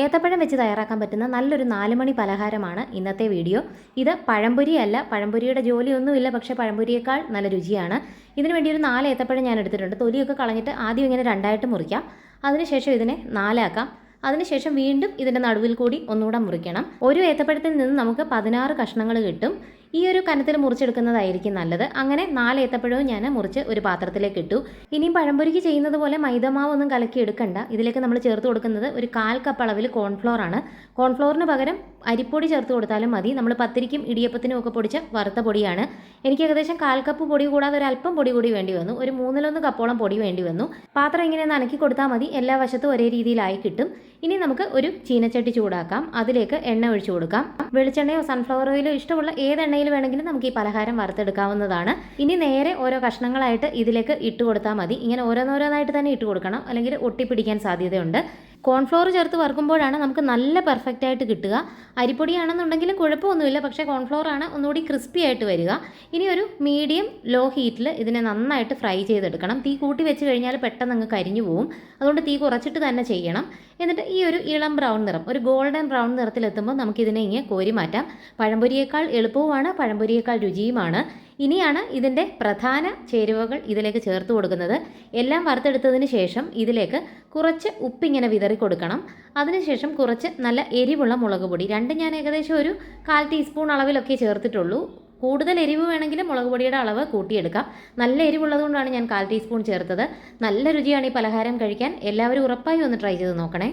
ഏത്തപ്പഴം വെച്ച് തയ്യാറാക്കാൻ പറ്റുന്ന നല്ലൊരു നാലുമണി പലഹാരമാണ് ഇന്നത്തെ വീഡിയോ. ഇത് പഴംപൊരി അല്ല പഴംപൊരിയുടെ ജോലിയൊന്നുമില്ല പക്ഷേ പഴംപൊരിയേക്കാൾ നല്ല രുചിയാണ്. ഇതിന് വേണ്ടി ഒരു നാല് ഏത്തപ്പഴം ഞാൻ എടുത്തിട്ടുണ്ട്. തൊലിയൊക്കെ കളഞ്ഞിട്ട് ആദ്യം ഇങ്ങനെ രണ്ടായിട്ട് മുറിക്കാം. അതിനുശേഷം ഇതിനെ നാലാക്കാം. അതിനുശേഷം വീണ്ടും ഇതിന്റെ നടുവിൽ കൂടി ഒന്നുകൂടെ മുറിക്കണം. ഒരു ഏത്തപ്പഴത്തിൽ നിന്ന് നമുക്ക് പതിനാറ് കഷ്ണങ്ങൾ കിട്ടും. ഈ ഒരു കനത്തിൽ മുറിച്ചെടുക്കുന്നതായിരിക്കും നല്ലത്. അങ്ങനെ നാല് ഏത്തപ്പഴവും ഞാൻ മുറിച്ച് ഒരു പാത്രത്തിലേക്ക് ഇട്ടു. ഇനിയും പഴംപൊരിക്ക് ചെയ്യുന്നത് പോലെ മൈദമാവ് ഒന്നും കലക്കി എടുക്കണ്ട. ഇതിലേക്ക് നമ്മൾ ചേർത്ത് കൊടുക്കുന്നത് ഒരു കാൽ കപ്പ് അളവിൽ കോൺഫ്ലോർ ആണ്. കോൺഫ്ലോറിന് പകരം അരിപ്പൊടി ചേർത്ത് കൊടുത്താലും മതി. നമ്മൾ പത്തിരിക്കും ഇടിയപ്പത്തിനും ഒക്കെ പൊടിച്ച വറുത്ത പൊടിയാണ്. എനിക്ക് ഏകദേശം കാൽ കപ്പ് പൊടി കൂടാതെ ഒരു അല്പം പൊടി കൂടി വേണ്ടി വന്നു. ഒരു മൂന്നിലൊന്ന് കപ്പോളം പൊടി വേണ്ടി വന്നു. പാത്രം ഇങ്ങനെ നനക്കി കൊടുത്താൽ മതി. എല്ലാ വശത്തും ഒരേ രീതിയിലായി കിട്ടും. ഇനി നമുക്ക് ഒരു ചീനച്ചട്ടി ചൂടാക്കാം. അതിലേക്ക് എണ്ണ ഒഴിച്ചു കൊടുക്കാം. വെളിച്ചെണ്ണയോ സൺഫ്ലവർ ഓയിലോ ഇഷ്ടമുള്ള ഏത് എണ്ണയിൽ വേണമെങ്കിലും നമുക്ക് ഈ പലഹാരം വറുത്തെടുക്കാവുന്നതാണ്. ഇനി നേരെ ഓരോ കഷ്ണങ്ങളായിട്ട് ഇതിലേക്ക് ഇട്ട് കൊടുത്താൽ മതി. ഇങ്ങനെ ഓരോന്നോരോന്നായിട്ട് തന്നെ ഇട്ട് കൊടുക്കണം. അല്ലെങ്കിൽ ഒട്ടിപ്പിടിക്കാൻ സാധ്യതയുണ്ട്. കോൺഫ്ലോർ ചേർത്ത് വറുക്കുമ്പോഴാണ് നമുക്ക് നല്ല പെർഫെക്റ്റ് ആയിട്ട് കിട്ടുക. അരിപ്പൊടിയാണെന്നുണ്ടെങ്കിലും കുഴപ്പമൊന്നുമില്ല പക്ഷേ കോൺഫ്ലോർ ആണ് ഒന്നുകൂടി ക്രിസ്പി ആയിട്ട് വരിക. ഇനി ഒരു മീഡിയം ലോ ഹീറ്റിൽ ഇതിനെ നന്നായിട്ട് ഫ്രൈ ചെയ്തെടുക്കണം. തീ കൂട്ടി വെച്ച് കഴിഞ്ഞാൽ പെട്ടെന്ന് അങ്ങ് കരിഞ്ഞു പോവും. അതുകൊണ്ട് തീ കുറച്ചിട്ട് തന്നെ ചെയ്യണം. എന്നിട്ട് ഈ ഒരു ഇളം ബ്രൗൺ നിറം ഒരു ഗോൾഡൻ ബ്രൗൺ നിറത്തിലെത്തുമ്പോൾ നമുക്കിതിനെ ഇങ്ങനെ കോരി മാറ്റാം. പഴംപൊരിയേക്കാൾ എളുപ്പവുമാണ് പഴംപൊരിയേക്കാൾ രുചിയുമാണ്. ഇനിയാണ് ഇതിന്റെ പ്രധാന ചേരുവകൾ ഇതിലേക്ക് ചേർത്ത് കൊടുക്കുന്നത്. എല്ലാം വറുത്തെടുത്തതിന് ശേഷം ഇതിലേക്ക് കുറച്ച് ഉപ്പിങ്ങനെ വിതറി കൊടുക്കണം. അതിനുശേഷം കുറച്ച് നല്ല എരിവുള്ള മുളക് പൊടി. രണ്ട് ഞാൻ ഏകദേശം ഒരു കാൽ ടീസ്പൂൺ അളവിലൊക്കെ ചേർത്തിട്ടുള്ളൂ. കൂടുതൽ എരിവ് വേണമെങ്കിൽ മുളക് പൊടിയുടെ അളവ് കൂട്ടിയെടുക്കാം. നല്ല എരിവുള്ളതുകൊണ്ടാണ് ഞാൻ കാൽ ടീസ്പൂൺ ചേർത്തത്. നല്ല രുചിയാണ് ഈ പലഹാരം കഴിക്കാൻ. എല്ലാവരും ഉറപ്പായി ഒന്ന് ട്രൈ ചെയ്ത് നോക്കണേ.